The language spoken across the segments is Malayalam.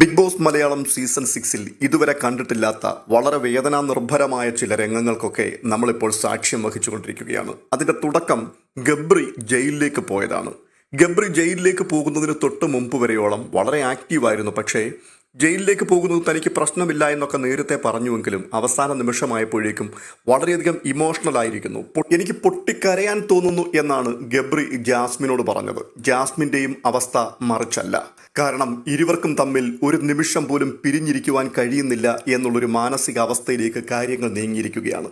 ബിഗ് ബോസ് മലയാളം സീസൺ സിക്സിൽ ഇതുവരെ കണ്ടിട്ടില്ലാത്ത വളരെ വേദനാ നിർഭരമായ ചില രംഗങ്ങൾക്കൊക്കെ നമ്മളിപ്പോൾ സാക്ഷ്യം വഹിച്ചുകൊണ്ടിരിക്കുകയാണ്. അതിന്റെ തുടക്കം ഗബ്രി ജയിലിലേക്ക് പോയതാണ്. ഗബ്രി ജയിലിലേക്ക് പോകുന്നതിന് തൊട്ട് മുമ്പ് വരെയോളം വളരെ ആക്റ്റീവായിരുന്നു പക്ഷേ ജയിലിലേക്ക് പോകുന്നത് തനിക്ക് പ്രശ്നമില്ല എന്നൊക്കെ നേരത്തെ പറഞ്ഞുവെങ്കിലും അവസാന നിമിഷമായപ്പോഴേക്കും വളരെയധികം ഇമോഷണൽ ആയിരിക്കുന്നു. എനിക്ക് പൊട്ടിക്കരയാൻ തോന്നുന്നു എന്നാണ് ഗബ്രി ജാസ്മിനോട് പറഞ്ഞത്. ജാസ്മിന്റെയും അവസ്ഥ മറിച്ചല്ല. കാരണം ഇരുവർക്കും തമ്മിൽ ഒരു നിമിഷം പോലും പിരിഞ്ഞിരിക്കുവാൻ കഴിയുന്നില്ല എന്നുള്ളൊരു മാനസികാവസ്ഥയിലേക്ക് കാര്യങ്ങൾ നീങ്ങിയിരിക്കുകയാണ്.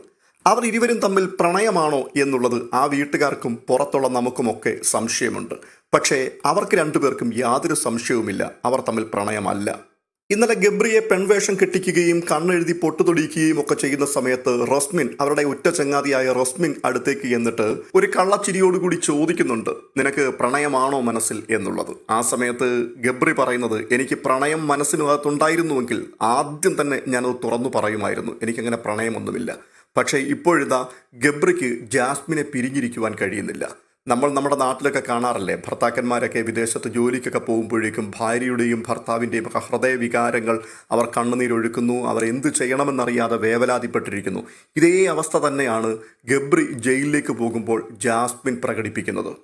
അവർ ഇരുവരും തമ്മിൽ പ്രണയമാണോ എന്നുള്ളത് ആ വീട്ടുകാർക്കും പുറത്തുള്ള നമുക്കുമൊക്കെ സംശയമുണ്ട്. പക്ഷേ അവർക്ക് രണ്ടുപേർക്കും യാതൊരു സംശയവുമില്ല. അവർ തമ്മിൽ പ്രണയമല്ല. ഇന്നലെ ഗബ്രിയെ പെൺവേഷം കെട്ടിക്കുകയും കണ്ണെഴുതി പൊട്ടുതൊടിക്കുകയും ഒക്കെ ചെയ്യുന്ന സമയത്ത് റസ്മിൻ അവരുടെ ഉറ്റ ചങ്ങാതിയായ റസ്മിൻ അടുത്തേക്ക് എന്നിട്ട് ഒരു കള്ളച്ചിരിയോടുകൂടി ചോദിക്കുന്നുണ്ട്. നിനക്ക് പ്രണയമാണോ മനസ്സിൽ എന്നുള്ളത്. ആ സമയത്ത് ഗബ്രി പറയുന്നത് എനിക്ക് പ്രണയം മനസ്സിനകത്തുണ്ടായിരുന്നുവെങ്കിൽ ആദ്യം തന്നെ ഞാനത് തുറന്നു പറയുമായിരുന്നു. എനിക്കങ്ങനെ പ്രണയമൊന്നുമില്ല. പക്ഷേ ഇപ്പോഴിതാ ഗബ്രിക്ക് ജാസ്മിനെ പിരിഞ്ഞിരിക്കുവാൻ കഴിയുന്നില്ല. നമ്മൾ നമ്മുടെ നാട്ടിലൊക്കെ കാണാറില്ലേ? ഭർത്താക്കന്മാരൊക്കെ വിദേശത്ത് ജോലിക്കൊക്കെ പോകുമ്പോഴേക്കും ഭാര്യയുടെയും ഭർത്താവിന്റെയും ഒക്കെ ഹൃദയ വികാരങ്ങൾ അവർ കണ്ണുനീരൊഴുക്കുന്നു അവർ എന്ത് ചെയ്യണമെന്നറിയാതെ വേവലാതിപ്പെട്ടിരിക്കുന്നു. ഇതേ അവസ്ഥ തന്നെയാണ് ഗബ്രി ജയിലിലേക്ക് പോകുമ്പോൾ ജാസ്മിൻ പ്രകടിപ്പിക്കുന്നത്.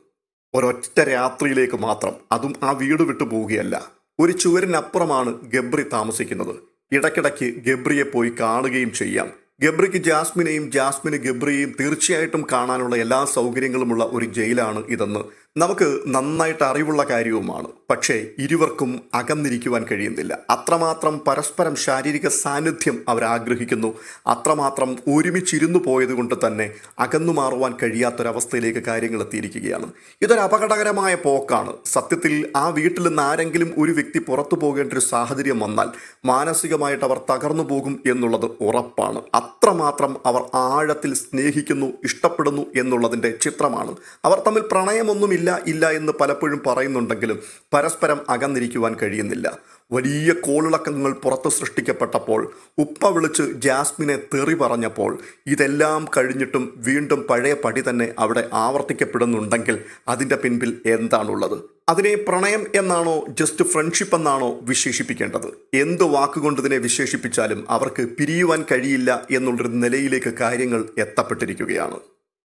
ഒരൊറ്റ രാത്രിയിലേക്ക് മാത്രം. അതും ആ വീട് വിട്ടു പോവുകയല്ല. ഒരു ചുവരിനപ്പുറമാണ് ഗബ്രി താമസിക്കുന്നത്. ഇടയ്ക്കിടയ്ക്ക് ഗബ്രിയെ പോയി കാണുകയും ചെയ്യാം. ഗബ്രിക്ക് ജാസ്മിനെയും ജാസ്മിന് ഗബ്രിയെയും തീർച്ചയായിട്ടും കാണാനുള്ള എല്ലാ സൗകര്യങ്ങളുമുള്ള ഒരു ജയിലാണ് ഇതെന്ന് നമുക്ക് നന്നായിട്ട് അറിവുള്ള കാര്യവുമാണ്. പക്ഷേ ഇരുവർക്കും അകന്നിരിക്കുവാൻ കഴിയുന്നില്ല. അത്രമാത്രം പരസ്പരം ശാരീരിക സാന്നിധ്യം അവർ ആഗ്രഹിക്കുന്നു അത്രമാത്രം ഒരുമിച്ചിരുന്നു പോയതുകൊണ്ട് തന്നെ അകന്നു മാറുവാൻ കഴിയാത്തൊരവസ്ഥയിലേക്ക് കാര്യങ്ങൾ എത്തിയിരിക്കുകയാണ്. ഇതൊരു അപകടകരമായ പോക്കാണ്. സത്യത്തിൽ ആ വീട്ടിൽ നിന്ന് ആരെങ്കിലും ഒരു വ്യക്തി പുറത്തു പോകേണ്ട ഒരു സാഹചര്യം വന്നാൽ മാനസികമായിട്ട് അവർ തകർന്നു പോകും എന്നുള്ളത് ഉറപ്പാണ്. അത്രമാത്രം അവർ ആഴത്തിൽ സ്നേഹിക്കുന്നു ഇഷ്ടപ്പെടുന്നു എന്നുള്ളതിന്റെ ചിത്രമാണ്. അവർ തമ്മിൽ പ്രണയമൊന്നുമില്ല ഇല്ല ഇല്ല എന്ന് പലപ്പോഴും പറയുന്നുണ്ടെങ്കിലും പരസ്പരം അകന്നിരിക്കുവാൻ കഴിയുന്നില്ല. വലിയ കോളിളക്കങ്ങൾ പുറത്ത് സൃഷ്ടിക്കപ്പെട്ടപ്പോൾ ഉപ്പ വിളിച്ച് ജാസ്മിനെ തെറി പറഞ്ഞപ്പോൾ ഇതെല്ലാം കഴിഞ്ഞിട്ടും വീണ്ടും പഴയ പടി തന്നെ അവിടെ ആവർത്തിക്കപ്പെടുന്നുണ്ടെങ്കിൽ അതിന്റെ പിൻപിൽ എന്താണുള്ളത്? അതിനെ പ്രണയം എന്നാണോ ജസ്റ്റ് ഫ്രണ്ട്ഷിപ്പ് എന്നാണോ വിശേഷിപ്പിക്കേണ്ടത്? എന്ത് വാക്കുകൊണ്ട് ഇതിനെ വിശേഷിപ്പിച്ചാലും അവർക്ക് പിരിയുവാൻ കഴിയില്ല എന്നുള്ളൊരു നിലയിലേക്ക് കാര്യങ്ങൾ എത്തപ്പെട്ടിരിക്കുകയാണ്.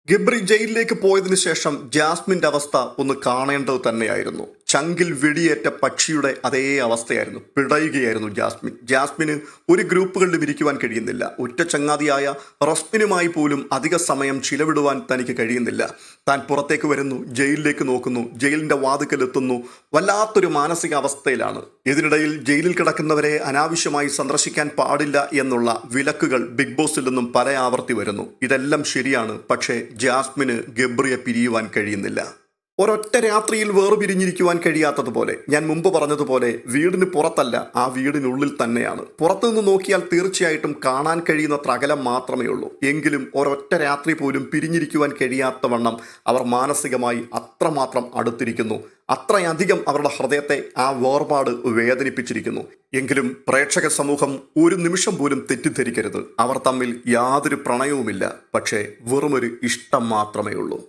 ഗബ്രി ജയിലിലേക്ക് പോയതിനു ശേഷം ജാസ്മിന്റെ അവസ്ഥ ഒന്ന് കാണേണ്ടത് തന്നെയായിരുന്നു. ചങ്കിൽ വെടിയേറ്റ പക്ഷിയുടെ അതേ അവസ്ഥയായിരുന്നു. പിടയുകയായിരുന്നു ജാസ്മിൻ. ജാസ്മിന് ഒരു ഗ്രൂപ്പുകളിലും ഇരിക്കുവാൻ കഴിയുന്നില്ല. ഒറ്റ ചങ്ങാതിയായ റസ്മിനുമായി പോലും അധിക സമയം ചിലവിടുവാൻ തനിക്ക് കഴിയുന്നില്ല. താൻ പുറത്തേക്ക് വരുന്നു ജയിലിലേക്ക് നോക്കുന്നു ജയിലിന്റെ വാതുക്കലെത്തുന്നു വല്ലാത്തൊരു മാനസികാവസ്ഥയിലാണ്. ഇതിനിടയിൽ ജയിലിൽ കിടക്കുന്നവരെ അനാവശ്യമായി സന്ദർശിക്കാൻ പാടില്ല എന്നുള്ള വിലക്കുകൾ ബിഗ് ബോസിൽ നിന്നും പല ആവർത്തി വരുന്നു. ഇതെല്ലാം ശരിയാണ് പക്ഷേ ജാസ്മിന് ഗബ്രിയെ പിരിയുവാൻ കഴിയുന്നില്ല. ഒരൊറ്റ രാത്രിയിൽ വേർപിരിഞ്ഞിരിക്കുവാൻ കഴിയാത്തതുപോലെ ഞാൻ മുമ്പ് പറഞ്ഞതുപോലെ വീടിന് പുറത്തല്ല ആ വീടിനുള്ളിൽ തന്നെയാണ്. പുറത്തുനിന്ന് നോക്കിയാൽ തീർച്ചയായിട്ടും കാണാൻ കഴിയുന്നത്ര അകലം മാത്രമേ ഉള്ളൂ. എങ്കിലും ഒരൊറ്റ രാത്രി പോലും പിരിഞ്ഞിരിക്കുവാൻ കഴിയാത്തവണ്ണം അവർ മാനസികമായി അത്രമാത്രം അടുത്തിരിക്കുന്നു. അത്രയധികം അവരുടെ ഹൃദയത്തെ ആ വേർപാട് വേദനിപ്പിച്ചിരിക്കുന്നു. എങ്കിലും പ്രേക്ഷക സമൂഹം ഒരു നിമിഷം പോലും തെറ്റിദ്ധരിക്കരുത്. അവർ തമ്മിൽ യാതൊരു പ്രണയവുമില്ല പക്ഷേ വെറുമൊരു ഇഷ്ടം മാത്രമേ ഉള്ളൂ.